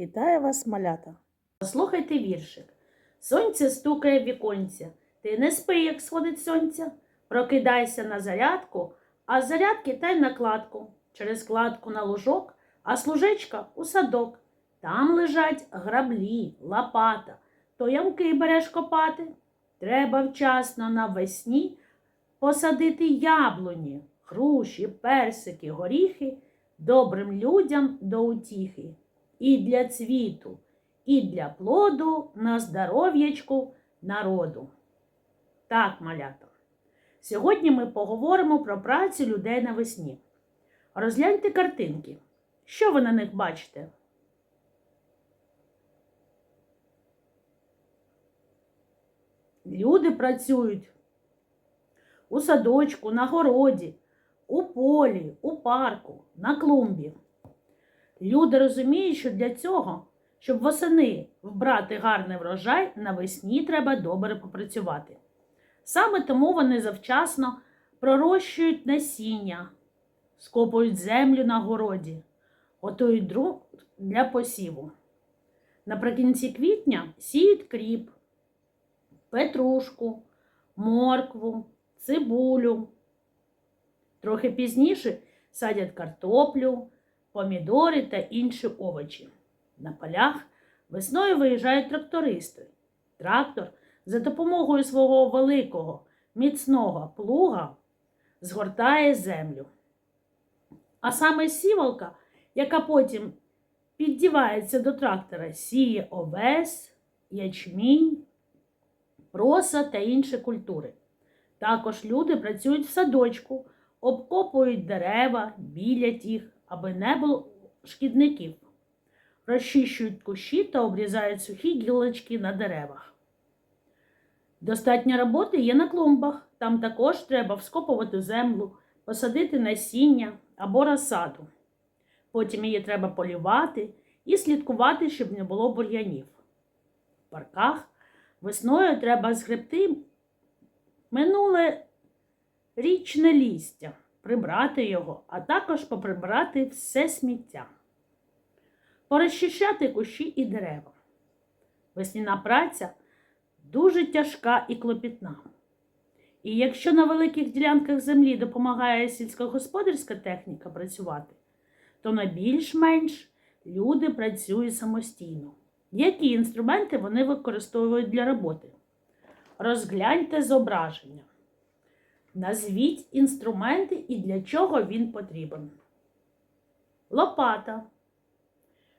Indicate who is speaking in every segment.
Speaker 1: Вітаю вас, малята!
Speaker 2: Послухайте віршик. Сонце стукає в віконця. Ти не спи, як сходить сонця. Прокидайся на зарядку, а з зарядки та й на кладку. Через кладку на лужок, а служечка у садок. Там лежать граблі, лопата. То ямки береш копати. Треба вчасно навесні посадити яблуні, груші, персики, горіхи добрим людям до утіхи. І для цвіту, і для плоду на здоров'ячку народу. Так, малята. Сьогодні ми поговоримо про працю людей навесні. Розгляньте картинки. Що ви на них бачите? Люди працюють у садочку, на городі, у полі, у парку, на клумбі. Люди розуміють, що для цього, щоб восени вбрати гарний врожай, навесні треба добре попрацювати. Саме тому вони завчасно пророщують насіння, скопують землю на городі, готують ґрунт для посіву. Наприкінці квітня сіють кріп, петрушку, моркву, цибулю. Трохи пізніше садять картоплю, помідори та інші овочі. На полях весною виїжджають трактористи. Трактор за допомогою свого великого міцного плуга згортає землю. А саме сівалка, яка потім піддівається до трактора, сіє овес, ячмінь, проса та інші культури. Також люди працюють в садочку, обкопують дерева, білять їх, аби не було шкідників, розчищують кущі та обрізають сухі гілочки на деревах. Достатньо роботи є на клумбах. Там також треба вскопувати землю, посадити насіння або розсаду. Потім її треба полювати і слідкувати, щоб не було бур'янів. В парках весною треба згребти минуле річне лістя, прибрати його, а також поприбрати все сміття, порозчищати кущі і дерева. Весняна праця дуже тяжка і клопітна. І якщо на великих ділянках землі допомагає сільськогосподарська техніка працювати, то на більш-менш люди працюють самостійно. Які інструменти вони використовують для роботи? Розгляньте зображення. Назвіть інструменти і для чого він потрібен. Лопата,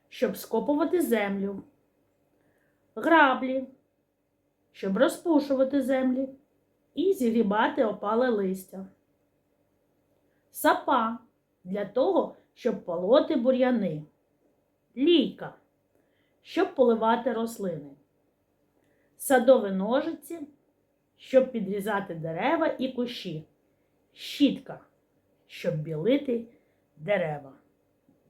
Speaker 2: щоб скопувати землю. Граблі, щоб розпушувати землі і зігрібати опале листя. Сапа для того, щоб полоти бур'яни. Лійка, щоб поливати рослини. Садові ножиці, щоб підрізати дерева і кущі. Щітка, щоб білити дерева.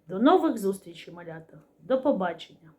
Speaker 2: До нових зустрічей, малята. До побачення!